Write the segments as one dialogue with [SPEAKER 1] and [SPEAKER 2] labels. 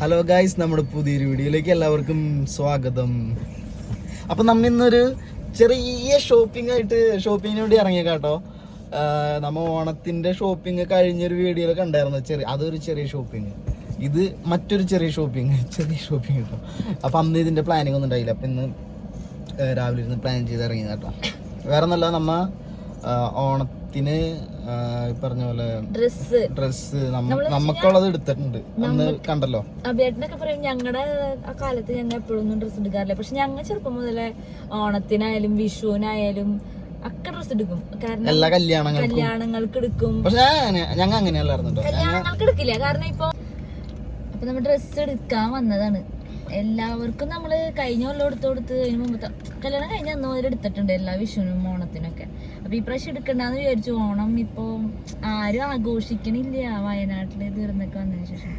[SPEAKER 1] Hello guys നമ്മുടെ പുതിയൊരു വീഡിയോയിലേക്ക് എല്ലാവർക്കും സ്വാഗതം. അപ്പൊ നമ്മ ഇന്നൊരു ചെറിയ ഷോപ്പിംഗ് ആയിട്ട് ഷോപ്പിങ്ങിന് വേണ്ടി ഇറങ്ങിയ കേട്ടോ. നമ്മ ഓണത്തിന്റെ ഷോപ്പിംഗ് കഴിഞ്ഞൊരു വീഡിയോയിൽ കണ്ടായിരുന്നു. ചെറിയ അതൊരു ചെറിയ ഷോപ്പിംഗ് ഇത് മറ്റൊരു ചെറിയ ഷോപ്പിംഗ് ചെറിയ ഷോപ്പിംഗ് കേട്ടോ. അപ്പൊ അന്ന് ഇതിന്റെ പ്ലാനിങ് ഒന്നും ഉണ്ടായില്ല. അപ്പൊ ഇന്ന് രാവിലെ ഇരുന്ന് പ്ലാൻ ചെയ്ത് ഇറങ്ങിയത് കേട്ടോ. വേറെ ഒന്നല്ല നമ്മ ഓണത്തിന് പറഞ്ഞ പോലെ
[SPEAKER 2] ഡ്രസ്സ്.
[SPEAKER 1] ഡ്രസ്സ് നമുക്കുള്ളത് എടുത്തിട്ടുണ്ട്. അന്ന് കണ്ടല്ലോ?
[SPEAKER 2] അഭിയേട്ടനൊക്കെ പറയും ഞങ്ങളുടെ ആ കാലത്ത് ഞങ്ങൾ എപ്പോഴൊന്നും ഡ്രസ്സ് എടുക്കാറില്ല. പക്ഷെ ഞങ്ങൾ ചെറുപ്പം മുതലേ ഓണത്തിനായാലും വിഷുവിനായാലും ഒക്കെ ഡ്രസ് എടുക്കും. കാരണം
[SPEAKER 1] എല്ലാ കല്യാണങ്ങൾക്കും.
[SPEAKER 2] കല്യാണങ്ങൾക്ക് എടുക്കും.
[SPEAKER 1] പക്ഷെ ഞങ്ങ അങ്ങനെയല്ലായിരുന്നു
[SPEAKER 2] കല്യാണങ്ങൾക്ക് എടുക്കില്ല. കാരണം ഇപ്പൊ അപ്പൊ നമ്മൾ ഡ്രസ്സ് എടുക്കാൻ വന്നതാണ്. എല്ലാവർക്കും നമ്മൾ കഴിഞ്ഞ കൊല്ലം എടുത്തു കൊടുത്ത് അതിന് മുമ്പത്തെ കല്യാണം കഴിഞ്ഞ അന്ന് മുതൽ എടുത്തിട്ടുണ്ട് എല്ലാ വിഷുവിനും ഓണത്തിനൊക്കെ. അപ്പൊ ഈ പ്രാവശ്യം എടുക്കണ്ടെന്ന് വിചാരിച്ചു. ഓണം ഇപ്പോൾ ആരും ആഘോഷിക്കണില്ല. വയനാട്ടിൽ തീർന്നൊക്കെ വന്നതിന് ശേഷം.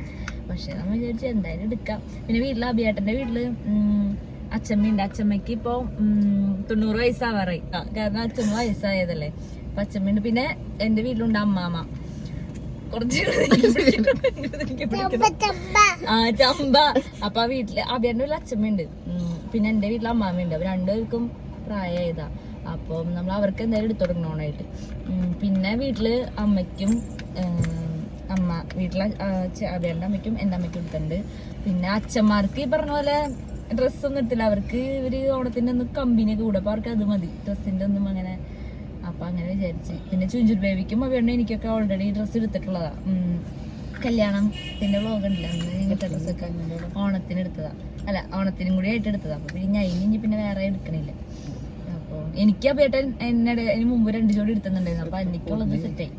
[SPEAKER 2] പക്ഷേ നമ്മൾ വിചാരിച്ചു എന്തായാലും എടുക്കാം. പിന്നെ വീട്ടിൽ അഭിയേട്ടന്റെ വീട്ടിൽ അച്ഛമ്മയുണ്ട് അച്ഛമ്മയ്ക്ക് ഇപ്പോൾ തൊണ്ണൂറ് വയസ്സാവാറായി. കാരണം അച്ഛമ്മ വയസ്സായതല്ലേ. അപ്പൊ അച്ഛമ്മയുണ്ട് പിന്നെ എന്റെ വീട്ടിലുണ്ട് അമ്മാമ്മ ആ ചമ്പ അപ്പൊ വീട്ടിൽ അഭിയന്റെ വീട്ടിൽ അച്ഛമ്മയുണ്ട്. പിന്നെ എന്റെ വീട്ടിൽ അമ്മാമ്മയുണ്ട്. അപ്പൊ രണ്ടുപേർക്കും പ്രായമായതാ അപ്പം നമ്മൾ അവർക്ക് എന്തായാലും എടുത്തു തുടങ്ങണോണായിട്ട് പിന്നെ വീട്ടിൽ അമ്മയ്ക്കും അമ്മ വീട്ടിലെ അഭിയന്റെ അമ്മയ്ക്കും എന്റെ അമ്മയ്ക്കും എടുത്തിട്ടുണ്ട്. പിന്നെ അച്ഛന്മാർക്ക് ഈ പറഞ്ഞ പോലെ ഡ്രസ്സൊന്നും എടുത്തില്ല. അവർക്ക് ഇവർ ഓണത്തിന്റെ ഒന്ന് കമ്പനിയൊക്കെ കൂടെ അപ്പൊ അവർക്ക് അത് മതി. ഡ്രസ്സിന്റെ ഒന്നും അങ്ങനെ അപ്പൊ അങ്ങനെ വിചാരിച്ച്. പിന്നെ ചുഞ്ചുർ ബേബിക്കും അഭിയണ്ണ എനിക്കൊക്കെ ഓൾറെഡി ഡ്രസ്സ്. കല്യാണം പിന്നെ വ്ലോഗ് ഉണ്ടല്ലോ. ഇങ്ങനത്തെ ഡ്രസ്സൊക്കെ ഓണത്തിന് എടുത്തതാ. അല്ല ഓണത്തിനും കൂടി ആയിട്ട് എടുത്തതാ. അപ്പൊ പിന്നെ അതിന് ഇനി പിന്നെ വേറെ എടുക്കണില്ല. അപ്പൊ എനിക്ക് അഭിയേട്ടൻ എന്നെ അതിന് മുമ്പ് രണ്ട് ജോഡി എടുത്തുന്നുണ്ടായിരുന്നു അപ്പൊ എനിക്കുള്ളത് സെറ്റായി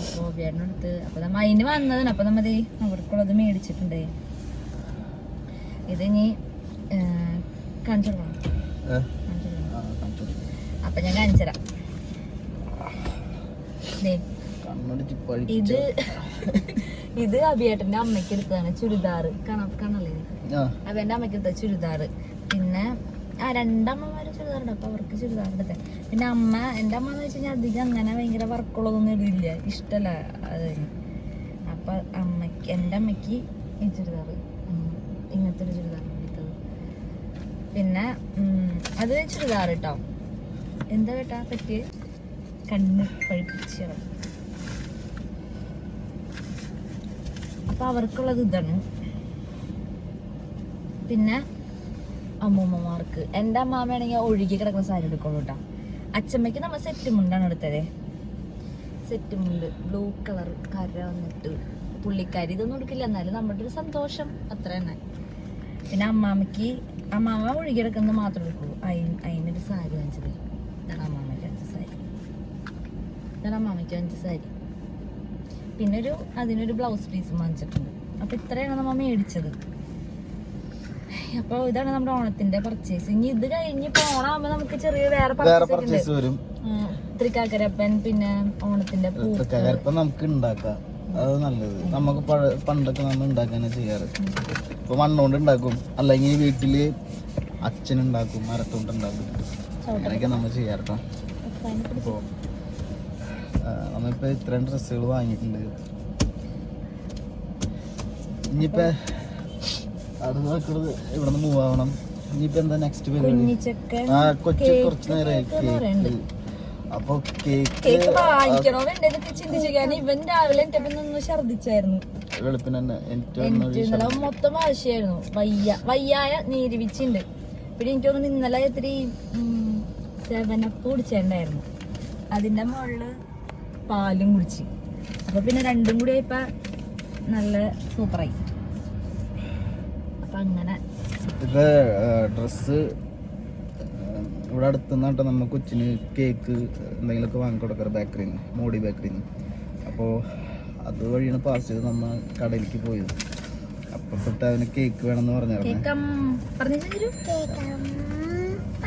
[SPEAKER 2] അപ്പൊ അഭിയേട്ടൻ എടുത്ത് അപ്പൊ നമ്മ അതിന് വന്നതാണ്. അപ്പൊ നമ്മ അവർക്കുള്ളത് മേടിച്ചിട്ടുണ്ട്. ഇത് ഇനി കാണിച്ചു കൊടുക്കണം
[SPEAKER 1] ഏ?
[SPEAKER 2] കാണിച്ചു കൊടുക്കണം
[SPEAKER 1] ആ, കാണിച്ചു കൊടുക്ക്.
[SPEAKER 2] അപ്പൊ ഞാൻ കാണിച്ചു തരാം ദേ
[SPEAKER 1] കണ്ണടിച്ച് പഴിപ്പിച്ച
[SPEAKER 2] ഇത് ഇത് അഭിയേട്ടന്റെ അമ്മയ്ക്ക് എടുത്തതാണ് ചുരിദാറ് കാണാം കാണല്ലേ?
[SPEAKER 1] ആ.
[SPEAKER 2] അഭിയന്റെ അമ്മയ്ക്ക് എടുത്ത ചുരിദാറ് പിന്നെ ആ രണ്ടമ്മമാര് ചുരിദാറുണ്ട്. അപ്പൊ അവർക്ക് ചുരിദാർ എടുത്തേ. പിന്നെ അമ്മ എന്റെ അമ്മ എന്ന് വെച്ചാൽ കഴിഞ്ഞാൽ അധികം അങ്ങനെ ഭയങ്കര വർക്കുള്ളതൊന്നും ഇടില്ല. ഇഷ്ടല്ല അത്. അപ്പൊ അമ്മയ്ക്ക് എന്റെ അമ്മയ്ക്ക് ഈ ചുരിദാറ് ഇങ്ങനത്തെ ഒരു ചുരിദാർ എടുത്തത്. പിന്നെ അത് ചുരിദാർ കേട്ടോ. എന്താ കേട്ടാ പറ്റിയ? കണ്ണ് പഴിപ്പിച്ച് അപ്പൊ അവർക്കുള്ളത് ഇതാണ്. പിന്നെ അമ്മൂമ്മമാർക്ക്. എന്റെ അമ്മാമ്മയാണെങ്കിൽ ഒഴുകി കിടക്കുന്ന സാരി എടുക്കുള്ളൂ കേട്ടോ അച്ഛമ്മയ്ക്ക് നമ്മൾ സെറ്റ് മുണ്ടാണ് എടുത്തത്. സെറ്റ് മുണ്ട്. ബ്ലൂ കളർ കര വന്നിട്ട് പുള്ളിക്കാരി ഇതൊന്നും എടുക്കില്ല. എന്നാലും നമ്മുടെ ഒരു സന്തോഷം. അത്ര തന്നെ. പിന്നെ അമ്മാമ്മയ്ക്ക് അമ്മാമ്മ ഒഴുകി കിടക്കുന്നത് മാത്രമേ എടുക്കുള്ളൂ. അതിന് അതിനൊരു സാരി വാങ്ങിച്ചത് ഇതാണ് അമ്മാമ്മയ്ക്ക് വാങ്ങിച്ച സാരി ഇതാണ് അമ്മാമ്മയ്ക്ക് വാങ്ങിച്ച സാരി. പിന്നെ ഒരു അതിനൊരു ബ്ലൗസ് പീസും വാങ്ങിച്ചിട്ടുണ്ട്. അപ്പൊ ഇത്രയാണ് നമ്മ മേടിച്ചത്. അപ്പൊ ഇതാണ് നമ്മുടെ ഓണത്തിന്റെ പർച്ചേസ് ഇനി ഇത് കഴിഞ്ഞ് ഇപ്പൊ ഓണാകുമ്പോ നമുക്ക് ചെറിയ വേറെ പർച്ചേസ്
[SPEAKER 1] വരും.
[SPEAKER 2] തൃക്കാക്കരപ്പൻ പിന്നെ ഓണത്തിന്റെ
[SPEAKER 1] തൃക്കാക്കരപ്പൻ നമുക്ക് ഉണ്ടാക്കാം. അത് നല്ലത്. നമുക്ക് പണ്ടൊക്കെ നമ്മൾ ഉണ്ടാക്കാനാണ് ചെയ്യാറ്. ഇപ്പൊ മണ്ണുകൊണ്ട് ഉണ്ടാക്കും. അല്ലെങ്കിൽ വീട്ടിൽ അച്ഛനുണ്ടാക്കും മരത്തോണ്ട് ഉണ്ടാക്കും. അങ്ങനെയൊക്കെ നമ്മൾ ചെയ്യാറുട്ടോ നമ്മളിപ്പോ ഇത്രയും ഡ്രസ്സുകൾ വാങ്ങിയിട്ടുണ്ട്. ഇനിയിപ്പോ അടുത്ത നോക്കുന്നത് ഇവിടെ നിന്ന് മൂവ് ആവണം. ഇനിയിപ്പോ എന്താ നെക്സ്റ്റ് പരിപാടി? ആ കൊച്ചു കുറച്ച് നേരമായി
[SPEAKER 2] കേക്ക്
[SPEAKER 1] അപ്പൊ കേക്ക്
[SPEAKER 2] വാങ്ങിക്കണോ ഇവൻ രാവിലെ എന്റെ ഛർദിച്ചായിരുന്നു
[SPEAKER 1] വെളുപ്പിന്
[SPEAKER 2] ഇന്നലെ മൊത്തം ആവശ്യമായിരുന്നു വയ്യ. വയ്യായ നീരുവിച്ചുണ്ട്. പിന്നെ എനിക്ക് തോന്നുന്നു ഇന്നലെ ഇത്തിരി സെവനപ്പ് കുടിച്ചിട്ടുണ്ടായിരുന്നു അതിന്റെ മുകളിൽ പാലും കുടിച്ച്. അപ്പൊ പിന്നെ രണ്ടും കൂടി ഇപ്പൊ നല്ല സൂപ്പറായി. അപ്പൊ അങ്ങനെ.
[SPEAKER 1] ഇത് ഡ്രസ്സ് ഇവിടെ അടുത്തുനിന്നാട്ടോ നമ്മ കൊച്ചിന് കേക്ക് എന്തെങ്കിലുമൊക്കെ വാങ്ങിക്കൊടുക്കാറ് ബേക്കറിയിൽ നിന്ന് മോഡി ബേക്കറിയിൽ നിന്ന് അപ്പോൾ അതുവഴിയാണ് പാസ് ചെയ്ത് നമ്മ കടയിലേക്ക് പോയത്. അപ്പൊ തൊട്ട് അവന് കേക്ക് വേണമെന്ന് പറഞ്ഞായിരുന്നു.
[SPEAKER 2] കേക്കം. പറഞ്ഞു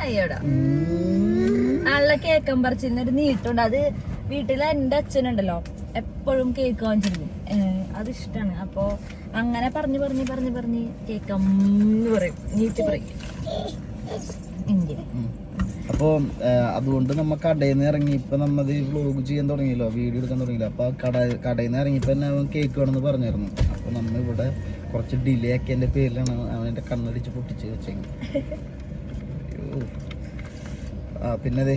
[SPEAKER 2] അയ്യോടാ. നല്ല കേക്കം പറിച്ചിരുന്ന ഒരു നീട്ടുണ്ട് അത് വീട്ടിലെ എന്റെ അച്ഛനുണ്ടല്ലോ എപ്പോഴും കേക്ക് വാങ്ങിച്ചിരുന്നു. അത് ഇഷ്ടമാണ് അപ്പൊ അങ്ങനെ പറഞ്ഞു പറഞ്ഞു പറഞ്ഞു പറഞ്ഞ് കേക്ക് പറയും. നീറ്റ് പറയും. ഇന്ത്യ.
[SPEAKER 1] അപ്പോൾ അതുകൊണ്ട് നമ്മ കടയിൽ നിന്ന് ഇറങ്ങി ഇപ്പം നമ്മത് വ്ലോഗ് ചെയ്യാൻ തുടങ്ങിയല്ലോ വീഡിയോ എടുക്കാൻ തുടങ്ങിയല്ലോ അപ്പോൾ കട കടയിൽ നിന്ന് ഇറങ്ങിയപ്പോൾ തന്നെ അവൻ കേക്ക് വേണമെന്ന് പറഞ്ഞായിരുന്നു. അപ്പോൾ നമ്മ ഇവിടെ കുറച്ച് ഡിലേ ആക്കിയതിന്റെ പേരിലാണ് അവൻ എന്റെ കണ്ണടിച്ച് പൊട്ടിച്ച് വെച്ചെങ്കിൽ ആ പിന്നെ അതെ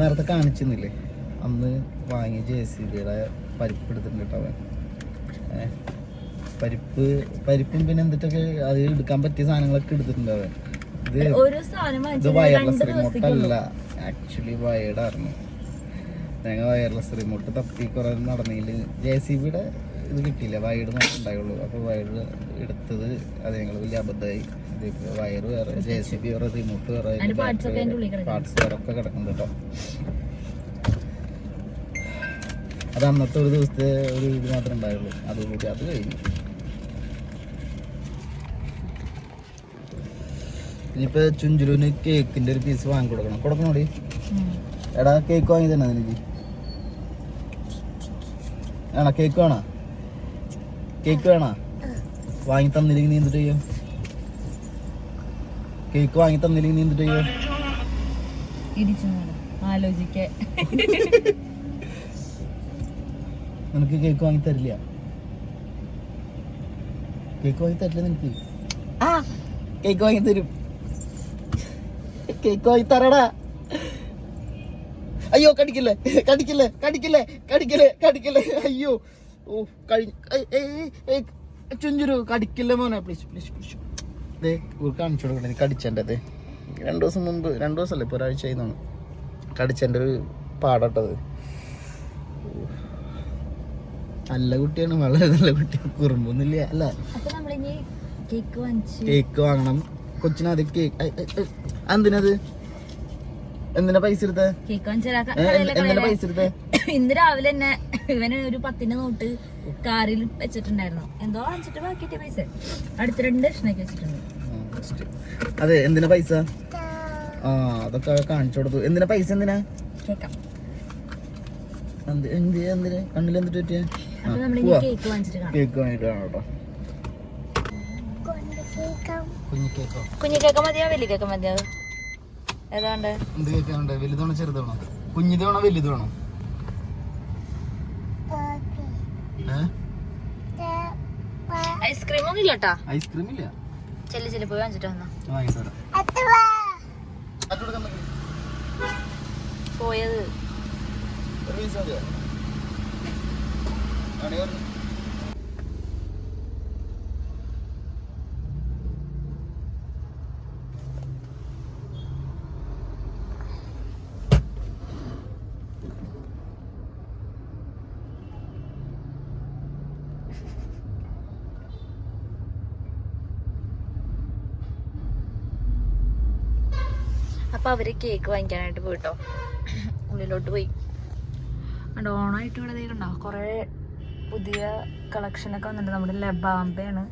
[SPEAKER 1] നേരത്തെ കാണിച്ചിരുന്നില്ലേ? അന്ന് വാങ്ങിയ ജെ സി ബിയുടെ പരിപ്പ് എടുത്തിട്ടുണ്ട് കേട്ടോ അവൻ. പരിപ്പ് പരിപ്പും പിന്നെ എന്തിട്ടൊക്കെ അത് എടുക്കാൻ പറ്റിയ സാധനങ്ങളൊക്കെ എടുത്തിട്ടുണ്ട് അവൻ. ഇത് ഇത് വയർലെസ് റിമോട്ട് അല്ല ആക്ച്വലി വയർഡായിരുന്നു ഞങ്ങൾ വയർലെസ് റിമോട്ട് തപ്പി കുറെ നടന്നില്ല ജെ സി ബിയുടെ ഇത് കിട്ടിയില്ല വയർഡ് മാത്രമേ ഉണ്ടായുള്ളൂ. അപ്പോൾ വയർഡ് എടുത്തത് അത് ഞങ്ങൾ വലിയ അബദ്ധമായി. വയറ് വയർ വേറെ ജെ സി ബി വേറെ റിമോട്ട് വേറെ. പാർട്സ് വേറെ ഒക്കെ കിടക്കുന്നുണ്ട് കേട്ടോ. അത് അന്നത്തെ ഒരു ദിവസത്തെ ഒരു ഇത് മാത്രമേ ഉണ്ടായുള്ളൂ. അതുകൂടി അത് കഴിഞ്ഞു. ഇനിയിപ്പോ ചുഞ്ചുരുവിന് കേക്കിന്റെ ഒരു പീസ് വാങ്ങി കൊടുക്കണം. കൊടുക്കണോടി എടാ. കേക്ക് വാങ്ങി തന്നെ നിനക്ക്. ആണോ കേക്ക് വേണോ? കേക്ക് വേണോ? വാങ്ങി തന്നില്ലെങ്കിൽ നീ എന്തിട്ട് ചെയ്യും? കേക്ക് വാങ്ങി തന്നില്ലെങ്കിൽ നീ എന്തിട്ട് ചെയ്യും?
[SPEAKER 2] ആലോചിക്കാൻ
[SPEAKER 1] നിനക്ക് കേക്ക് വാങ്ങി തരില്ല. കേക്ക് വാങ്ങി തരില്ല നിനക്ക്. ആ കേക്ക് വാങ്ങി തരും. കേക്ക് വാങ്ങി തരടാ. അയ്യോ കടിക്കില്ലേ കടിക്കില്ലേ കടിക്കില്ലേ കടിക്കില്ലേ കടിക്കില്ലേ. അയ്യോ ഓ കഴിഞ്ഞ ചുഞ്ചുരു കടിക്കില്ലേ മോനെ. പ്ലീസ് പ്ലീസ് പ്ലീസ് ദേ ഒരു കാണിച്ചു കൊടുക്കണേ കടിച്ചെന്റെ രണ്ടു ദിവസം മുമ്പ് രണ്ടു ദിവസമല്ലേ ഇപ്പോൾ ഒരാഴ്ച ആയിരുന്നു കടിച്ചെന്റെ ഒരു പാടട്ടത്. നല്ല കുട്ടിയാണ് വളരെ നല്ല കുട്ടിയാണ് കുറുമ്പൊന്നുമില്ല. അല്ല
[SPEAKER 2] കേക്ക്
[SPEAKER 1] വാങ്ങണം. കൊച്ചിന് അത് കേക്ക് എന്തിനത്? എന്തിനാ പൈസ എടുത്തേ? എന്തിനാ പൈസ എടുത്തേ?
[SPEAKER 2] ഇന്ന് രാവിലെ തന്നെ ഇവന് ഒരു പത്തിന്റെ നോട്ട് കാറിൽ വെച്ചിട്ടുണ്ടായിരുന്നു. എന്തോ വാങ്ങിച്ചിട്ട് ബാക്കിട്ട് പൈസ. അടുത്ത രണ്ട് ലക്ഷണൊക്കെ വെച്ചിട്ടുണ്ട്.
[SPEAKER 1] അതെ എന്തിനാ പൈസ? ആ അതൊക്കെ കാണിച്ചു കൊടുത്തു. എന്തിനാ പൈസ എന്തിനാ?
[SPEAKER 2] കേക്കാം.
[SPEAKER 1] എന്ത് എന്ത് എന്തിന്? കണ്ണിൽ എന്തിട്ട് പറ്റിയ?
[SPEAKER 2] കേക്ക് വാങ്ങിച്ചിട്ട് കാണാം.
[SPEAKER 1] കേട്ടോ കുഞ്ഞു കേക്കോ
[SPEAKER 2] കുഞ്ഞു കേക്ക് മതിയോ? വലിയ കേക്ക് മതിയോ? ഏതാണ്ട്
[SPEAKER 1] എന്ത് കേക്കാണ്ട് വലുതാണോ ചെറുതാണോ? കുഞ്ഞിതാണോ വലുതാണോ
[SPEAKER 2] ഐസ്ക്രീം ഒന്നും ഇല്ലട്ടാ.
[SPEAKER 1] ഐസ്ക്രീം ഇല്ല.
[SPEAKER 2] ചെല്ലി ചെല്ലി പോയി വാങ്ങിച്ചിട്ട് വന്നോ. പോയത്
[SPEAKER 1] ഒരു പീസ് മതിയോ ആണേ ഒരു-
[SPEAKER 2] അപ്പൊ അവർ കേക്ക് വാങ്ങിക്കാനായിട്ട് പോയിട്ടോ. ഉള്ളിലോട്ട് പോയി. അവിടെ ഓണമായിട്ട് ഇവിടെ കണ്ടോ കുറേ പുതിയ കളക്ഷനൊക്കെ വന്നിട്ടുണ്ട്. നമ്മുടെ ലബാമ്പയാണ്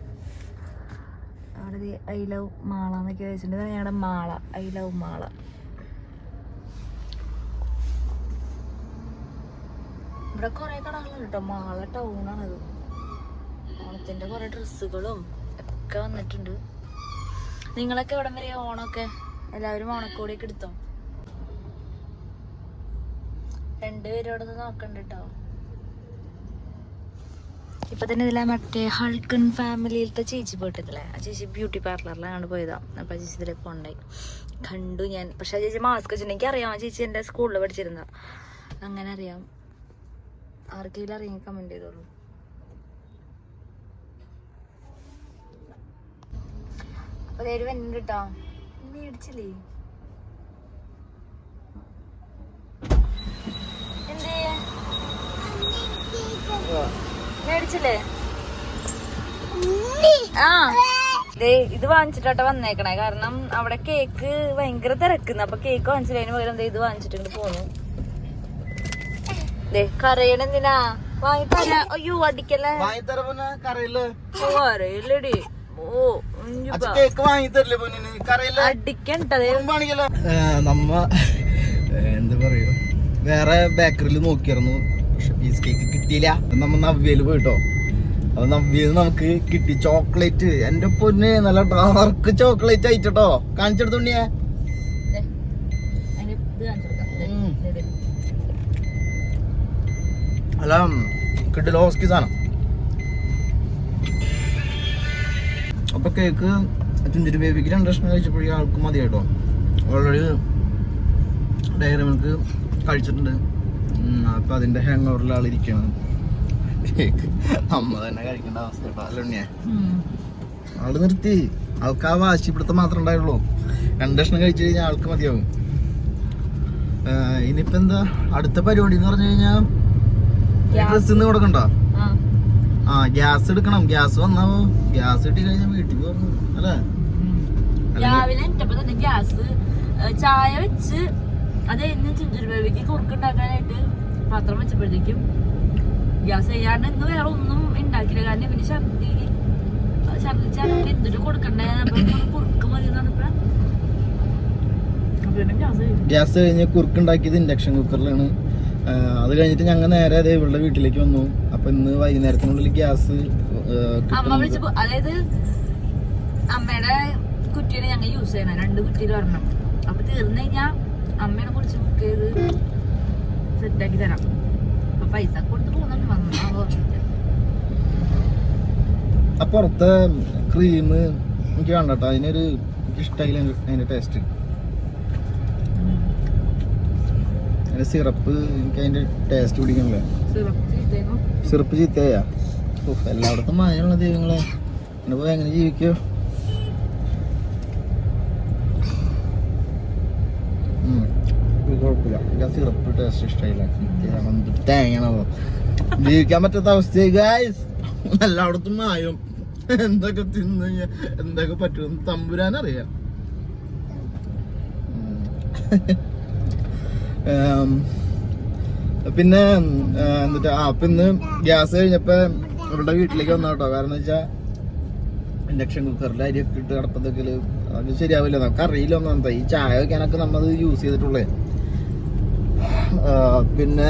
[SPEAKER 2] അവിടെ ഐ ലവ് മാള എന്നൊക്കെ വെച്ചിട്ടുണ്ട്. ഞങ്ങളുടെ മാള. I love Mala. ഇവിടെ കുറേ കടകളുണ്ട് കേട്ടോ മാള ടൗണാണത് ഓണത്തിന്റെ കുറേ ഡ്രസ്സുകളും ഒക്കെ വന്നിട്ടുണ്ട്. നിങ്ങളൊക്കെ എവിടം വരെ ഓണമൊക്കെ? എല്ലാവരും ഓണക്കോടിയൊക്കെ എടുത്തോ? രണ്ടുപേരും അവിടെ നിന്ന് നോക്കണ്ട കേട്ടോ ഇപ്പൊ തന്നെ ഇതിലെ മറ്റേ ഹൾക്കൺ ഫാമിലിയിലത്തെ ചേച്ചി പോയിട്ടില്ലേ? ആ ചേച്ചി ബ്യൂട്ടി പാർലറിലാണ് പോയതാണ് അപ്പൊ ചേച്ചി ഇതിലേക്ക് കൊണ്ടായി. കണ്ടു ഞാൻ. പക്ഷെ ചേച്ചി മാസ്ക് വെച്ചിട്ടുണ്ടെങ്കിൽ അറിയാം ആ ചേച്ചി എന്റെ സ്കൂളിൽ പഠിച്ചിരുന്ന അങ്ങനെ അറിയാം. ആർക്കെങ്കിലും അറിയാൻ കമന്റ് ചെയ്തോളൂ. അപ്പൊ നേര് വരുന്നുണ്ട് കേട്ടോ ഇടിച്ചില്ലേ എന്തേ? മേടിച്ചില്ലേ? ആ. ദേ ഇത് വാങ്ങിച്ചിട്ടാ വന്നേക്കണേ. കാരണം അവിടെ കേക്ക് ഭയങ്കര തിരക്കുന്നു. അപ്പൊ കേക്ക് വാങ്ങിച്ചില്ല? പകരം ദേ ഇത് വാങ്ങിച്ചിട്ടുണ്ട് പോന്നു. ദേ കരയണെന്തിനാ വാങ്ങി തരാ അയ്യോ അടിക്കല്ലേ?
[SPEAKER 1] വാങ്ങിത്തരാ
[SPEAKER 2] അറിയില്ലടി
[SPEAKER 1] നമ്മ എന്താ പറയാ വേറെ ബേക്കറിയിൽ നോക്കിയിരുന്നു പക്ഷെ പീസ് കേക്ക് കിട്ടിയില്ല. നമ്മ നവ്യയിൽ പോയിട്ടോ. അത് നവ്യയിൽ നമുക്ക് കിട്ടി ചോക്ലേറ്റ്. എന്റെ പൊന്ന് നല്ല ഡാർക്ക് ചോക്ലേറ്റ് ആയിട്ടോ കാണിച്ചെടുത്തുണ്ടിയേ. അല്ല കിട്ടില്ല ഹോസ്കി സാധനം. അപ്പൊ കേക്ക് ചുഞ്ചിരി ബേബിക്ക് രണ്ട് കഷ്ണം കഴിച്ചപ്പോഴേ ആൾക്ക് മതി കേട്ടോ ഓൾറെഡി ഡയറി മിൽക്ക് കഴിച്ചിട്ടുണ്ട്. അപ്പൊ അതിന്റെ ഹാങ് ഓവറിൽ ആളിരിക്കണം. അമ്മ തന്നെ കഴിക്കേണ്ട അവസ്ഥ കേട്ടോ അല്ല ഉണ്ണിയെ? ആൾ നിർത്തി. ആൾക്ക് ആ വാശി പിടുത്തം മാത്രമേ ഉണ്ടായുള്ളൂ. രണ്ട് കഷ്ണം കഴിച്ചു കഴിഞ്ഞാൽ ആൾക്ക് മതിയാവും. ഇനിയിപ്പോ എന്താ? അടുത്ത പരിപാടി എന്ന് പറഞ്ഞു കഴിഞ്ഞാൽ
[SPEAKER 2] ഗ്യാസ്.
[SPEAKER 1] ഡ്രസ് ഇന്ന് കൊടുക്കണ്ട?
[SPEAKER 2] ആ.
[SPEAKER 1] ഗ്യാസ് എടുക്കണം. ഗ്യാസ് വന്നാ ഗ്യാസ് കിട്ടി കഴിഞ്ഞാൽ വീട്ടിൽ പോകുന്നു അല്ലേ?
[SPEAKER 2] രാവിലെ ഗ്യാസ് ചായ വെച്ച് അത് ഇന്ന് ചുഞ്ചുരു ബേബിക്ക് കുറുക്കുണ്ടാക്കാനായിട്ട് പാത്രം വെച്ചപ്പോഴത്തേക്കും ഗ്യാസ് ചെയ്യാണ്ട് ഇന്ന് വേറെ ഒന്നും ഉണ്ടാക്കില്ല കാരണം ഇവന് ഛർദി. ഛർദിച്ചാലും എന്തിട്ട് കൊടുക്കണ്ടേ? കുറുക്ക് മതി ഗ്യാസ് കഴിഞ്ഞു.
[SPEAKER 1] കുറുക്കുണ്ടാക്കിയത് ഇൻഡക്ഷൻ കുക്കറിലാണ്. അത് കഴിഞ്ഞിട്ട് ഞങ്ങൾ നേരെ അതേ ഇവളുടെ വീട്ടിലേക്ക് വന്നു. അപ്പൊ ഇന്ന് വൈകുന്നേരത്തിനുള്ളിൽ ഗ്യാസ്
[SPEAKER 2] അതായത് അമ്മയുടെ കുറ്റിയാണ് ഞങ്ങൾ യൂസ് ചെയ്യണം രണ്ട് കുറ്റിയിൽ വരണം അപ്പൊ തീർന്നു കഴിഞ്ഞാ അമ്മയാണ് കുറിച്ച് ബുക്ക് ചെയ്ത് സെറ്റാക്കി തരാം. അപ്പൊ പൈസ കൊടുത്ത് പോകുന്നുണ്ട് വന്നോ.
[SPEAKER 1] അപ്പുറത്തെ പുറത്തെ ക്രീം എനിക്ക് വേണ്ട അതിനൊരു ഇഷ്ടമായില്ല അതിന്റെ- ടേസ്റ്റ് അതിന്റെ സിറപ്പ് എനിക്ക് അതിന്റെ ടേസ്റ്റ് പിടിക്കണില്ല.
[SPEAKER 2] സിറപ്പ്
[SPEAKER 1] ചീത്തയാ എല്ലായിടത്തും മായുള്ള ദൈവങ്ങളെ. എന്നെ പോയി എങ്ങനെ ജീവിക്കോ? ആ സിറപ്പ് ടേസ്റ്റ് ഇഷ്ടമായില്ല ചീത്തയാണ്. എന്ത് തേങ്ങയാണോ ജീവിക്കാൻ പറ്റാത്ത അവസ്ഥയായി ഗായ്സ് എല്ലായിടത്തും മായും. എന്തൊക്കെ തിന്നു എന്തൊക്കെ പറ്റും തമ്പുരാൻ അറിയാം പിന്നെ എന്നിട്ട് ആ അപ്പൊ ഇന്ന് ഗ്യാസ് കഴിഞ്ഞപ്പോ ഇവരുടെ വീട്ടിലേക്ക് വന്ന കേട്ടോ കാരണം വെച്ചാ ഇൻഡക്ഷൻ കുക്കറിൽ അരിയൊക്കെ ഇട്ട് കിടപ്പത്തൊക്കെ അത് ശരിയാവില്ല. നമുക്ക് അറിയില്ല ഒന്നാമത്തെ ഈ ചായ വെക്കാനൊക്കെ നമ്മൾ യൂസ് ചെയ്തിട്ടുള്ളേ. പിന്നെ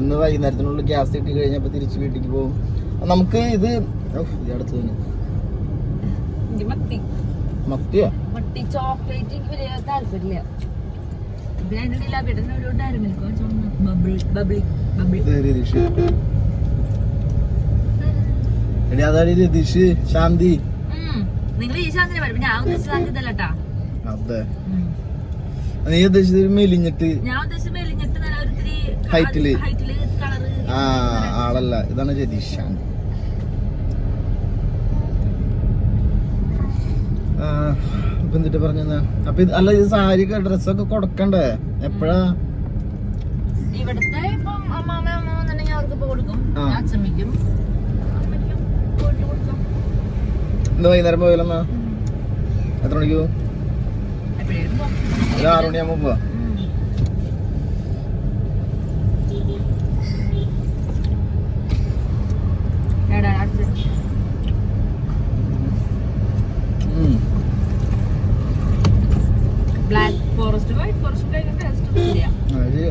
[SPEAKER 1] ഇന്ന് വൈകുന്നേരത്തിനുള്ളിൽ ഗ്യാസ് കിട്ടി കഴിഞ്ഞപ്പോൾ തിരിച്ച് വീട്ടിലേക്ക് പോകും. നമുക്ക് ഇത് അടുത്ത് തന്നെ.
[SPEAKER 2] മത്തി.
[SPEAKER 1] മത്തിയാ?
[SPEAKER 2] ചോക്ലേറ്റ് വലിയ താല്പര്യമില്ല.
[SPEAKER 1] രതീഷ്. ശാന്തി.
[SPEAKER 2] നിങ്ങൾ ഈ ശാന്തിനെ പറയും. ഞാൻ ഉദ്ദേശിച്ച ശാന്തി ഇതല്ലട്ടാ
[SPEAKER 1] അതെ. നീ ഉദ്ദേശിച്ചത് മെലിഞ്ഞിട്ട്
[SPEAKER 2] ഞാൻ ഉദ്ദേശിച്ച ഹൈറ്റിൽ.
[SPEAKER 1] ആ ആളല്ല. ഇതാണ് രതീഷ് ആ, അപ്പൊ എന്നിട്ട് പറഞ്ഞ അപ്പൊ ഇത് അല്ല ഇത് സാരി ഡ്രസ്സൊക്കെ കൊടുക്കണ്ടേ? എപ്പോഴാ?
[SPEAKER 2] ഇവിടുത്തെ ഇപ്പം അമ്മാമ അമ്മ അവർക്ക് ഇപ്പൊ കൊടുക്കും. അച്ഛമ്മയ്ക്കും.
[SPEAKER 1] ഇന്ന് വൈകുന്നേരം പോയാലെന്നാ എത്ര മണിക്ക് ഒരു ആറു മണിയാകുമ്പോ പോവാ
[SPEAKER 2] ഉം. എടാ, അടുത്ത്.
[SPEAKER 1] ഉം.
[SPEAKER 2] Black forest white forest taste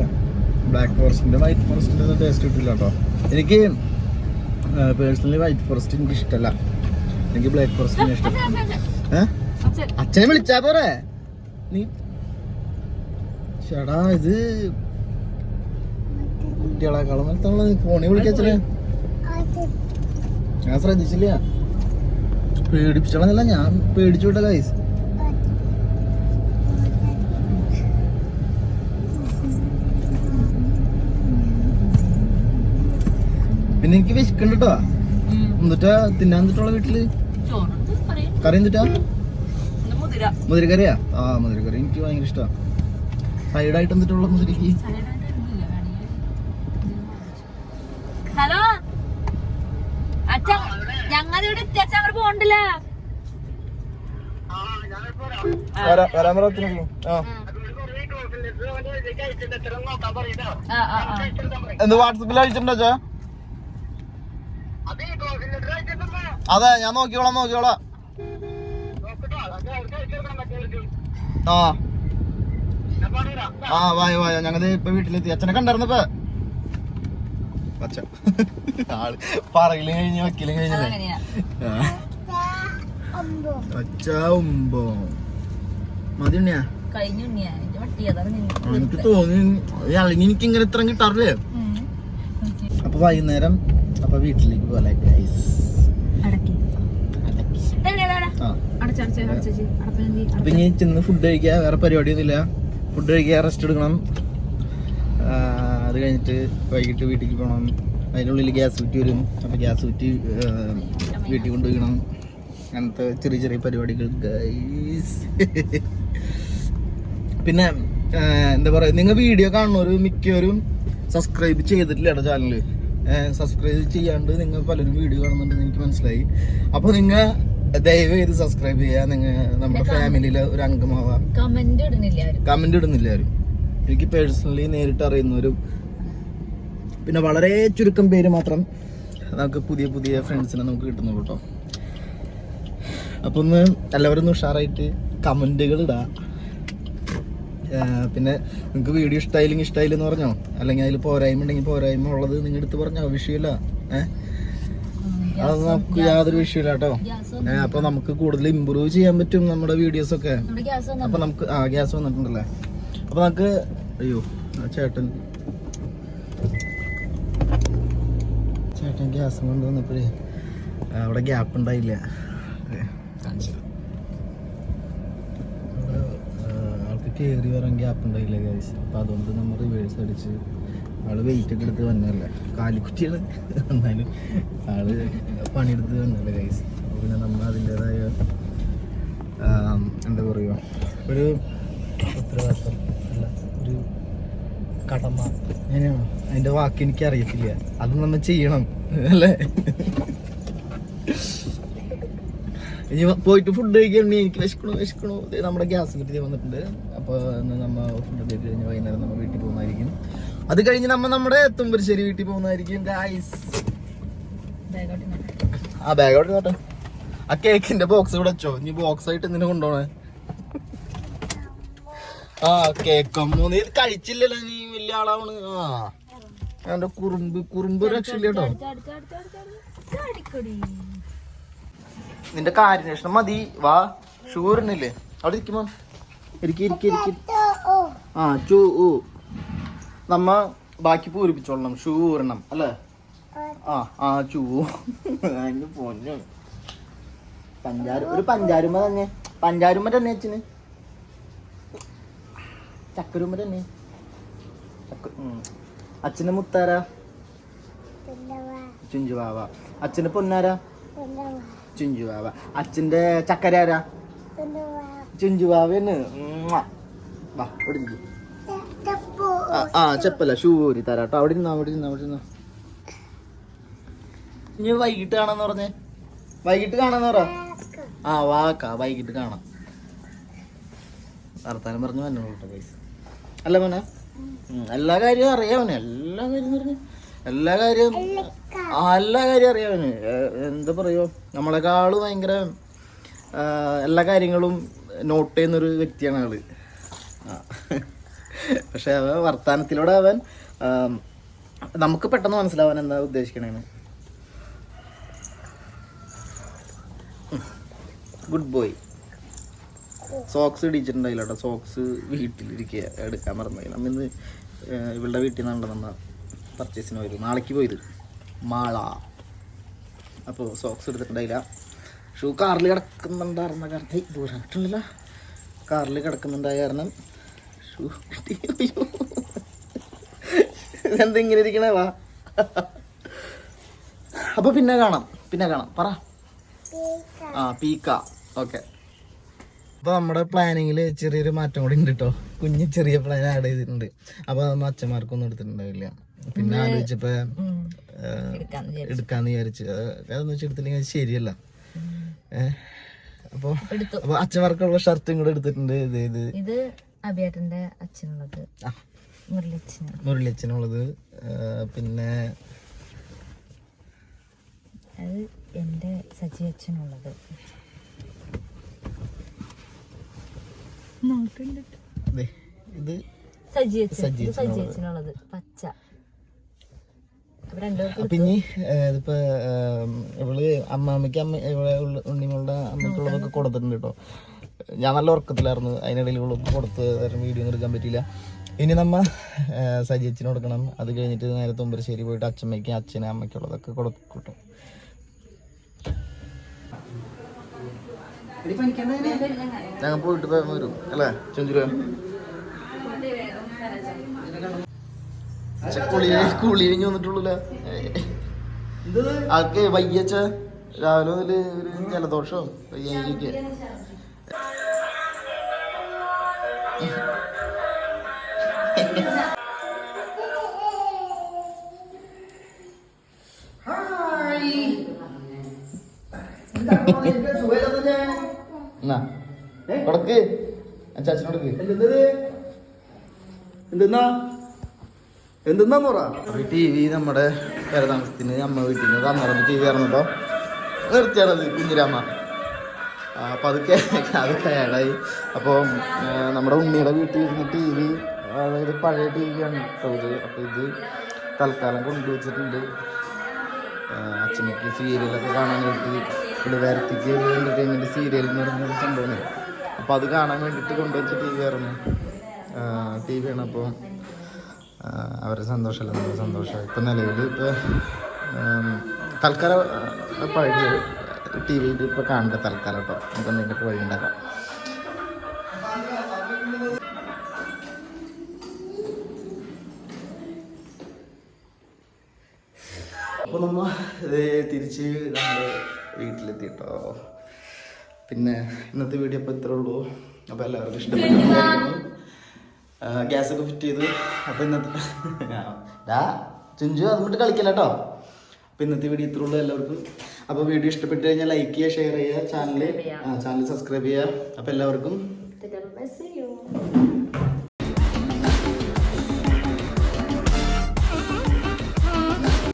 [SPEAKER 1] black ഫോറസ്റ്റിന്റെ white ഫോറസ്റ്റിന്റെ ടേസ്റ്റ് കിട്ടില്ല കേട്ടോ എനിക്ക് പേഴ്സണലി വൈറ്റ് ഫോറസ്റ്റ് എനിക്ക് ഇഷ്ടമല്ല എനിക്ക് ബ്ലാക്ക് ഫോറസ്റ്റിനെ ഇഷ്ടം. അച്ഛനെ വിളിച്ചാ പോരെ? നീ ചേടാ ഇത് കുട്ടികളെക്കാളും ഫോണിൽ വിളിക്കച്ചേ ഞാൻ ശ്രദ്ധിച്ചില്ല. പേടിപ്പിച്ചോളന്നില്ല ഞാൻ പേടിച്ചു വിട്ട കൈസ് പിന്നെ എനിക്ക് വിശക്കുണ്ട് കേട്ടോ. എന്നിട്ടാ തിന്നാൻ എന്നിട്ടുള്ള
[SPEAKER 2] വീട്ടിൽ? കറി. എന്തിട്ടാ.
[SPEAKER 1] മുതിരക്കറിയാ? ആ മുതിരക്കറി എനിക്ക് ഭയങ്കര ഇഷ്ടമാണ് സൈഡായിട്ട് എന്നിട്ടുള്ള മുതിരക്ക്
[SPEAKER 2] സൈഡായിട്ട് ഒന്നുമില്ല, വേണമെങ്കിൽ. ഹലോ അച്ഛ ഞങ്ങളിവിടെ എത്തി അച്ഛൻ അങ്ങോട്ട് പോകണ്ടല്ലോ
[SPEAKER 1] വരാ- വരാൻ പറ. ആ. എന്ത് വാട്സപ്പിൽ അയച്ചിട്ടുണ്ടോ അതെ ഞാൻ നോക്കിയോളാം നോക്കിയോളാം ആ. ആ വായോ വായ. ഞങ്ങത് ഇപ്പൊ വീട്ടിലെത്തി. അച്ഛനെ കണ്ടായിരുന്നു ഇപ്പൊ? അച്ഛ. ആൾ പറയിലും കഴിഞ്ഞ് വക്കലും കഴിഞ്ഞല്ലേ? അച്ഛ ഉമ്പോ മതി ഉണ്ണിയാ.
[SPEAKER 2] എനിക്ക്
[SPEAKER 1] തോന്നി. അല്ലെങ്കിൽ എനിക്ക് ഇങ്ങനെ ഇത്രയും കിട്ടാറില്ലേ? അപ്പൊ വൈകുന്നേരം അപ്പൊ വീട്ടിലേക്ക് പോലെ അപ്പൊ ഇനി ചെന്ന് ഫുഡ് കഴിക്കുക വേറെ പരിപാടിയൊന്നുമില്ല ഫുഡ് കഴിക്കുക റെസ്റ്റ് എടുക്കണം. അത് കഴിഞ്ഞിട്ട് വൈകിട്ട് വീട്ടിലേക്ക് പോകണം. അതിനുള്ളിൽ ഗ്യാസ് കുറ്റി വരും. അപ്പോൾ ഗ്യാസ് കുറ്റി വീട്ടിൽ കൊണ്ടുപോയിക്കണം അങ്ങനത്തെ ചെറിയ ചെറിയ പരിപാടികൾ ഗൈസ് പിന്നെ എന്താ പറയുക നിങ്ങൾ വീഡിയോ കാണുന്നവർ മിക്കവരും സബ്സ്ക്രൈബ് ചെയ്തിട്ടില്ല കേട്ടോ ചാനൽ സബ്സ്ക്രൈബ് ചെയ്യാണ്ട് നിങ്ങൾ പലരും വീഡിയോ കാണുന്നുണ്ടെന്ന് എനിക്ക് മനസ്സിലായി. അപ്പോൾ നിങ്ങൾ ദയവ് ചെയ്ത് സബ്സ്ക്രൈബ് ചെയ്യാ നിങ്ങൾ നമ്മുടെ ഫാമിലിയിലെ ഒരു അംഗമാവാം
[SPEAKER 2] കമന്റ് ഇടുന്നില്ല ആരും.
[SPEAKER 1] കമന്റ് ഇടുന്നില്ല ആരും. എനിക്ക് പേഴ്സണലി നേരിട്ട് അറിയുന്നവരും പിന്നെ വളരെ ചുരുക്കം പേര് മാത്രം നമുക്ക് പുതിയ പുതിയ ഫ്രണ്ട്സിനെ നമുക്ക് കിട്ടുന്നു കേട്ടോ. അപ്പൊ ഒന്ന് എല്ലാവരും ഒന്ന് ഉഷാറായിട്ട് കമന്റുകൾ ഇടാ. പിന്നെ നിങ്ങൾക്ക് വീഡിയോ ഇഷ്ടമായില്ലെങ്കിൽ ഇഷ്ടമായില്ലെന്ന് പറഞ്ഞോ? അല്ലെങ്കിൽ അതിൽ പോരായ്മ ഉണ്ടെങ്കിൽ പോരായ്മ ഉള്ളത് നിങ്ങൾ എടുത്ത് പറഞ്ഞോ? വിഷയമില്ല. ഏഹ് അത് നമുക്ക് യാതൊരു വിഷയമില്ല കേട്ടോ. അപ്പൊ നമുക്ക് കൂടുതൽ ഇമ്പ്രൂവ് ചെയ്യാൻ പറ്റും നമ്മുടെ വീഡിയോസ് ഒക്കെ. അപ്പൊ നമുക്ക് ആ ഗ്യാസ് വന്നിട്ടുണ്ടല്ലേ? അപ്പൊ നമുക്ക് അയ്യോ ചേട്ടൻ. ചേട്ടൻ ഗ്യാസ് കൊണ്ടുവന്നപ്പോഴേ അവിടെ ഗ്യാപ്പ് ഉണ്ടായില്ല അതെ, കാണിച്ചു തരാം. അവിടെ, ആ, ആൾക്ക് കയറി വരാൻ ഗ്യാപ്പ് ഉണ്ടായില്ല ഗ്യാസ് അപ്പൊ അതുകൊണ്ട് നമ്മൾ റിവേഴ്സ് അടിച്ച് ആൾ വെയിറ്റ് ഒക്കെ എടുത്ത് വന്നല്ലേ കാലിക്കുറ്റികൾ എന്നാലും ആൾ പണിയെടുത്ത് വന്നല്ലേ ഗൈസ് അപ്പോൾ പിന്നെ നമ്മൾ അതിന്റെതായ എന്താ പറയുക ഒരു ഉത്തരവാദിത്വം അല്ല ഒരു കടമ. എങ്ങനെയാണോ അതിന്റെ വാക്ക് എനിക്ക് അറിയത്തില്ല അത് നമ്മൾ ചെയ്യണം അല്ലേ? ഇനി പോയിട്ട് ഫുഡ് കഴിക്കണേ എനിക്ക് വിശക്കണോ വിശക്കണോ? നമ്മുടെ ഗ്യാസ് കിട്ടി വന്നിട്ടുണ്ട്. അപ്പോൾ നമ്മ ഫുഡ് കഴിച്ച് കഴിഞ്ഞ് വൈകുന്നേരം നമ്മൾ വീട്ടിൽ പോകുന്നതായിരിക്കും. അത് കഴിഞ്ഞ് നമ്മൾ നമ്മുടെ തുമ്പരിശ്ശേരി വീട്ടിൽ പോകുന്നതായിരിക്കും ഗായ്സ് ആ ബാഗ് ഔട്ട് നോട്ടെ ആ കേക്കിന്റെ ബോക്സ് ഇവിടെ വെച്ചോ. ഇനി ബോക്സ് ആയിട്ട് എന്തിനു കൊണ്ടുപോണേ? ആ കേക്കമ്മോ നീ ഇത് കഴിച്ചില്ലല്ലോ നീ വലിയ ആളാവണ്. ആ. എന്റെ കുറുമ്പ്? കുറുമ്പ് രക്ഷയില്ല കേട്ടോ. നിന്റെ കാര്യന്വേഷണം മതി. വാ ഷൂറിനില്ലേ അവിടെ ഇരിക്കുമോ ഇരിക്കി ഇരിക്കി ഇരിക്കി. ആ ചൂ ഊ. നമ്മ ബാക്കി പൂരിപ്പിച്ചോളണം ഷൂ ഊരണം അല്ലേ? ആ ആ ചൂ അതിന് പൊന്നു. പഞ്ചാര ഒരു പഞ്ചാരുമ തന്നെ. പഞ്ചാരുമ തന്നെ അച്ഛന്. ചക്കരുമ തന്നെ. ചക്ക. അച്ഛന് മുത്താരാ? ചുഞ്ചുവാവ. അച്ഛന് പൊന്നാര? ചുഞ്ചുവാവ. അച്ഛന്റെ ചക്കര ആരാ? ചുഞ്ചുവാവന്ന്. വാ. ആ, ചെപ്പല്ല ഷൂ ഊരി തരാട്ടോ അവിടെ ഇരുന്നോ അവിടെ ഇരുന്നോ അവിടെ ഇരുന്നോ. ഇനി വൈകിട്ട് കാണാന്ന് പറഞ്ഞേ. വൈകിട്ട് കാണാന്ന് പറ. ആ വാക്കാ വൈകിട്ട് കാണാം. വർത്താനം പറഞ്ഞു വന്നു കേട്ടോ പൈസ. അല്ല മോനെ? എല്ലാ കാര്യവും അറിയാവനെ എല്ലാ കാര്യം പറഞ്ഞു. എല്ലാ കാര്യവും ആ എല്ലാ കാര്യവും അറിയാവനെ എന്താ പറയുക നമ്മളെക്കാളും ഭയങ്കര എല്ലാ കാര്യങ്ങളും നോട്ട് ചെയ്യുന്നൊരു വ്യക്തിയാണ് ആൾ. പക്ഷെ അവൻ വർത്താനത്തിലൂടെ അവൻ നമുക്ക് പെട്ടെന്ന് മനസ്സിലാവാൻ എന്താ ഉദ്ദേശിക്കണേന്ന്. ഗുഡ് ബോയ് സോക്സ് ഇടിച്ചിട്ടുണ്ടായില്ല കേട്ടോ സോക്സ് വീട്ടിലിരിക്കുക എടുക്കാൻ മറന്നുപോയി. നമ്മ ഇന്ന് ഇവളുടെ വീട്ടിൽ നിന്നാണല്ലോ നമ്മ പർച്ചേസിന് പോയത്. നാളേക്ക് പോയത്. മാള. അപ്പോൾ സോക്സ് എടുത്തിട്ടുണ്ടായില്ല. ഷൂ കാറിൽ കിടക്കുന്നുണ്ടായിരുന്ന കാരണം ദൂരം കിട്ടണില്ല കാറിൽ കിടക്കുന്നുണ്ടായ കാരണം ഷൂ കിട്ടി ഇരിക്കണേ? വാ. അപ്പോൾ പിന്നെ കാണാം. പിന്നെ കാണാം. പറ. ആ പീക്ക. ഓക്കെ. അപ്പൊ നമ്മുടെ പ്ലാനിങ്ങിൽ ചെറിയൊരു മാറ്റം കൂടി ഉണ്ട് കേട്ടോ കുഞ്ഞ് ചെറിയ പ്ലാൻ ആഡ് ചെയ്തിട്ടുണ്ട്. അപ്പൊ നമ്മൾ അച്ഛന്മാർക്കൊന്നും എടുത്തിട്ടുണ്ടാവില്ല. പിന്നെ ആലോചിച്ചപ്പോ ഏഹ്,
[SPEAKER 2] എടുക്കാന്ന് വിചാരിച്ചു.
[SPEAKER 1] അതൊന്നും വെച്ച് ശരിയല്ല. ഏഹ് അപ്പൊ അച്ഛൻ വർക്കുള്ള ഷർട്ടും കൂടെ എടുത്തിട്ടുണ്ട്. ഇത് ഇത്
[SPEAKER 2] അച്ഛനുള്ളത്.
[SPEAKER 1] മുരളി അച്ഛനുള്ളത് പിന്നെ
[SPEAKER 2] അത് എന്റെ സജി അച്ഛനുള്ളത്.
[SPEAKER 1] ദേ, ഇത്
[SPEAKER 2] സജി അച്ഛൻ
[SPEAKER 1] സജി. അച്ഛനുള്ളത്.
[SPEAKER 2] പച്ച. അപ്പൊ
[SPEAKER 1] ഇനി ഏഹ്, ഇതിപ്പോ ഇവൾ അമ്മാമ്മയ്ക്ക് അമ്മ ഇവിടെ ഉണ്ണിമളുടെ അമ്മയ്ക്കുള്ളതൊക്കെ കൊടുത്തിട്ടുണ്ട് കേട്ടോ. ഞാൻ നല്ല ഉറക്കത്തിലായിരുന്നു. അതിനിടയിൽ ഇവൾക്ക് കൊടുത്ത് തരം വീഡിയോ ഒന്നും എടുക്കാൻ പറ്റിയില്ല. ഇനി നമ്മ സജിയച്ചിന് കൊടുക്കണം. അത് കഴിഞ്ഞിട്ട് നേരെ തുമ്പരശ്ശേരി പോയിട്ട് അച്ഛമ്മയ്ക്ക് അച്ഛനും അമ്മയ്ക്കുള്ളതൊക്കെ കൊടുക്കും ഞങ്ങൾ പോയിട്ട് വരും അല്ലേ? ചെഞ്ചുര കുളി കുളി കഴിഞ്ഞ് വന്നിട്ടുള്ളൂല ആക്കെ വയ്യച്ച. രാവിലെ മുതൽ ഒരു ജലദോഷം. വയ്യായിരിക്കെ എന്നാ? കൊടുക്ക്.
[SPEAKER 3] എന്തെന്നാ? എന്തെന്നാ പറ?
[SPEAKER 1] ടി നമ്മുടെ പേരതാമസത്തിന് അമ്മ വീട്ടിൽ നിന്ന് തന്നിറങ്ങി ടി വി ഇറങ്ങുമ്പോ നിർത്തിയാണത് കുഞ്ഞിരാമ്മ ആ, അപ്പൊ അത് അത് കേടായി. അപ്പോൾ നമ്മുടെ ഉണ്ണിയുടെ വീട്ടിൽ ഇരുന്ന് ടി വി അതായത് പഴയ ടി വിയാണ് ഇത്. അപ്പോൾ ഇത് തൽക്കാലം കൊണ്ടുവച്ചിട്ടുണ്ട് അച്ഛനക്ക് സീരിയലൊക്കെ കാണാൻ വേണ്ടി പിള്ളേരത്തിക്ക് എന്റർടൈൻമെന്റ് സീരിയൽ എന്ന് സംഭവമാണ് അപ്പോൾ അത് കാണാൻ വേണ്ടിയിട്ട് കൊണ്ടുവച്ച ടി വി ആയിരുന്നു ടി വിയാണ് അപ്പോൾ അവരുടെ സന്തോഷമല്ല? നമ്മുടെ സന്തോഷം. ഇപ്പം നിലവിൽ ഇപ്പോൾ തൽക്കാലം ആ, പഴയ ടി വിയിൽ ഇപ്പോൾ കാണണ്ട തൽക്കാലം കേട്ടോ നമുക്ക് എന്തെങ്കിലുമൊക്കെ വഴി ഉണ്ടാക്കാം. അപ്പോൾ നമ്മൾ ഇത് തിരിച്ച് നമ്മുടെ വീട്ടിലെത്തി കേട്ടോ പിന്നെ ഇന്നത്തെ വീഡിയോ അപ്പോൾ ഇത്രേ ഉള്ളൂ. അപ്പോൾ എല്ലാവർക്കും ഇഷ്ടപ്പെട്ടു ഗ്യാസ് ഒക്കെ ഫിറ്റ് ചെയ്തു. അപ്പോൾ ഇന്നത്തെ ഡാ ചിഞ്ചു അതുകൊണ്ട് കളിക്കില്ല കേട്ടോ അപ്പോൾ ഇന്നത്തെ വീഡിയോ ഇത്ര ഉള്ളൂ എല്ലാവർക്കും. അപ്പോൾ വീഡിയോ ഇഷ്ടപ്പെട്ട് കഴിഞ്ഞാൽ ലൈക്ക് ചെയ്യുക ഷെയർ ചെയ്യുക ചാനൽ ചാനൽ സബ്സ്ക്രൈബ് ചെയ്യുക. അപ്പോൾ എല്ലാവർക്കും